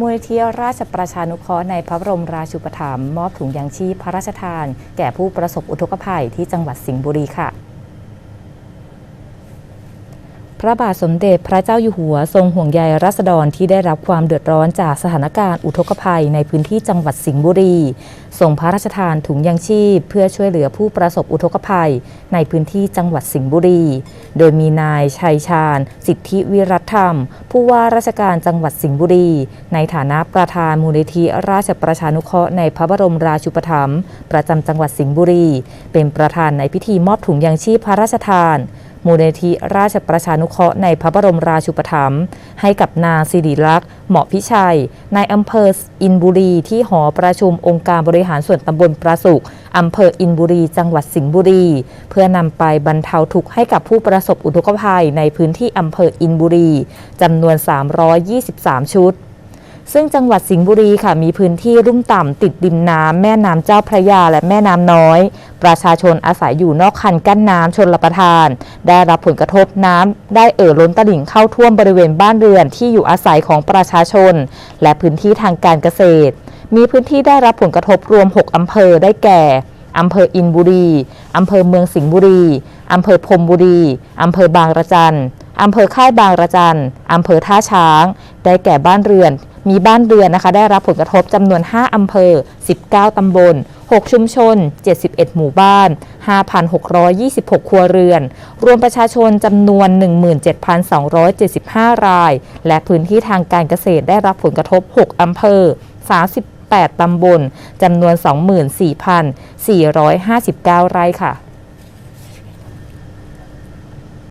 มูลนิธิราชประชานุเคราะห์ในพระบรมราชูปถัมภ์มอบถุงยางชีพพระราชทาน แก่ผู้ประสบอุทกภัยที่จังหวัดสิงห์บุรีค่ะ พระบาทสมเด็จพระเจ้าอยู่หัว ทรงห่วงใยรัษฎรที่ได้รับความเดือดร้อนจากสถานการณ์อุทกภัยในพื้นที่จังหวัดสิงห์บุรีส่งพระราชทานถุงยางชีพ เพื่อช่วยเหลือผู้ประสบอุทกภัย ในพื้นที่จังหวัดสิงห์บุรี โดยมีนายชัยชาญ สิทธิวิรัตธรรม ผู้ว่าราชการจังหวัดสิงห์บุรี ในฐานะประธานมูลนิธิราชประชานุเคราะห์ในพระบรมราชูปถัมภ์ประจำจังหวัดสิงห์บุรี เป็นประธานในพิธีมอบถุงยางชีพพระราชทาน มูลนิธิราชประชานุเคราะห์ในพระบรมราชูปถัมภ์ให้กับนางสิริลักษณ์เหมาะพิชัยนายอำเภออินบุรีที่หอประชุมองค์การบริหารส่วนตำบลประสุขอำเภออินบุรี จังหวัดสิงห์บุรี เพื่อนำไปบรรเทาทุกข์ให้กับผู้ประสบอุทกภัยในพื้นที่อำเภออินบุรีจำนวน 323 ชุด ซึ่งจังหวัดสิงห์บุรีค่ะมีพื้นที่รุ่มต่ำติดริมน้ำแม่น้ำเจ้าพระยาและแม่น้ำน้อย ประชาชนอาศัยอยู่นอกคันกั้นน้ำชนลประทาน ได้รับผลกระทบน้ำได้เอ่อล้นตลิ่งเข้าท่วมบริเวณบ้านเรือนที่อยู่อาศัยของประชาชน และพื้นที่ทางการเกษตร มีพื้นที่ได้รับผลกระทบรวม 6 อำเภอได้แก่อำเภออินบุรี อำเภอเมืองสิงห์บุรี อำเภอพรมบุรี อำเภอบางระจัน อำเภอค่ายบางระจัน อำเภอท่าช้าง ได้แก่บ้านเรือน มีบ้านเรือนนะคะ ได้รับผลกระทบจำนวน 5 อำเภอ 19 ตำบล 6 ชุมชน 71 หมู่บ้าน 5,626 ครัวเรือน รวมประชาชนจำนวน 17,275 ราย และพื้นที่ทางการเกษตรได้รับผลกระทบ 6 อำเภอ 38 ตำบล จำนวน 24,459 ไร่ค่ะ